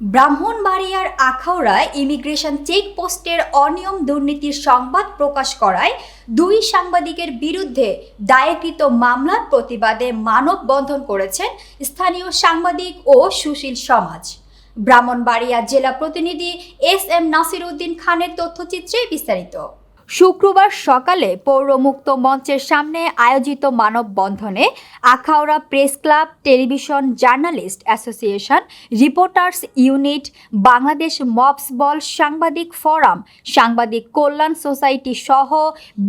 ব্রাহ্মণবাড়িয়ার আখাউড়ায় ইমিগ্রেশন চেকপোস্টের অনিয়ম দুর্নীতির সংবাদ প্রকাশ করায় দুই সাংবাদিকের বিরুদ্ধে দায়েরকৃত মামলার প্রতিবাদে মানববন্ধন করেছেন স্থানীয় সাংবাদিক ও সুশীল সমাজ। ব্রাহ্মণবাড়িয়া জেলা প্রতিনিধি এস এম নাসির উদ্দিন খানের তথ্যচিত্রে বিস্তারিত। শুক্রবার সকালে পৌরমুক্ত মঞ্চের সামনে আয়োজিত মানববন্ধনে Akhaura press club, television journalist association, reporters unit, Bangladesh mobs বল সাংবাদিক ফোরাম, সাংবাদিক কল্যাণ সোসাইটি সহ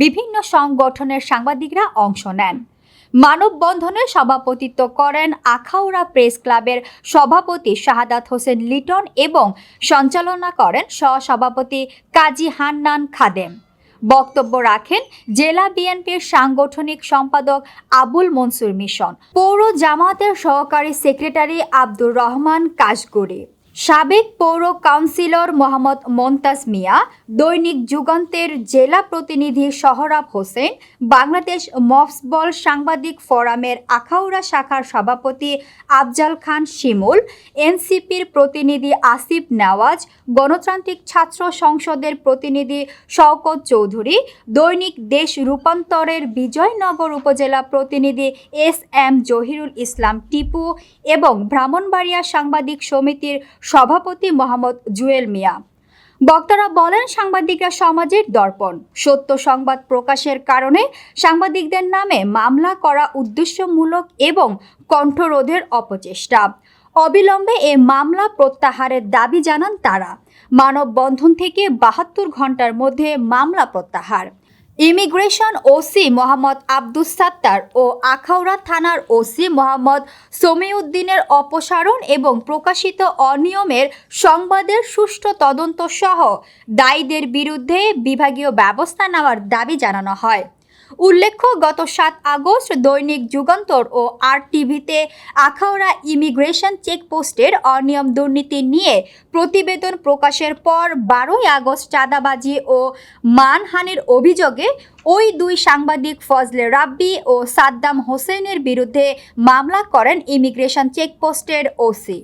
বিভিন্ন সংগঠনের সাংবাদিকরা অংশ নেন। মানববন্ধনে সভাপতিত্ব করেন আখাউড়া প্রেস ক্লাবের সভাপতি শাহাদাত হোসেন লিটন এবং সঞ্চালনা করেন সহসভাপতি কাজী হান্নান খাদেম। বক্তব্য রাখেন জেলা বিএনপির সাংগঠনিক সম্পাদক আবুল মনসুর মিশন, পৌর জামাতের সহকারী সেক্রেটারি আব্দুর রহমান কাশগড়ি। সাবেক পৌর কাউন্সিলর মোহাম্মদ মন্তাজ মিয়া, দৈনিক যুগান্তের জেলা প্রতিনিধি সহরাব হোসেন, বাংলাদেশ মফসবল সাংবাদিক ফোরামের আখাউড়া শাখার সভাপতি আফজাল খান শিমুল, এনসিপির প্রতিনিধি আসিফ নেওয়াজ, গণতান্ত্রিক ছাত্র সংসদের প্রতিনিধি শওকত চৌধুরী, দৈনিক দেশ রূপান্তরের বিজয়নগর উপজেলা প্রতিনিধি এস এম জহিরুল ইসলাম টিপু এবং ব্রাহ্মণবাড়িয়া সাংবাদিক সমিতির সভাপতি মোহাম্মদ জুয়েল মিয়া। বক্তারা বলেন, সাংবাদিকরা সমাজের দর্পণ। সত্য সংবাদ প্রকাশের কারণে সাংবাদিকদের নামে মামলা করা উদ্দেশ্যমূলক এবং কণ্ঠরোধের অপচেষ্টা। অবিলম্বে এ মামলা প্রত্যাহারের দাবি জানান তারা। মানববন্ধন থেকে বাহাত্তর ঘণ্টার মধ্যে মামলা প্রত্যাহার। ইমিগ্রেশন ওসি মোহাম্মদ আব্দুস সাত্তার ও আখাউড়া থানার ওসি মোহাম্মদ সমিউদ্দিনের অপসারণ এবং প্রকাশিত অনিয়মের সংবাদের সুষ্ঠু তদন্ত সহ দায়ীদের বিরুদ্ধে বিভাগীয় ব্যবস্থা নেওয়ার দাবি জানানো হয়। উল্লেখ্য, গত সাত আগস্ট দৈনিক যুগান্তর ও আর টিভিতে আখাউড়া ইমিগ্রেশন চেকপোস্টের অনিয়ম দুর্নীতি নিয়ে প্রতিবেদন প্রকাশের পর বারোই আগস্ট চাঁদাবাজি ও মানহানির অভিযোগে ওই দুই সাংবাদিক ফজলে রাব্বি ও সাদ্দাম হোসেনের বিরুদ্ধে মামলা করেন ইমিগ্রেশন চেকপোস্টের ওসি।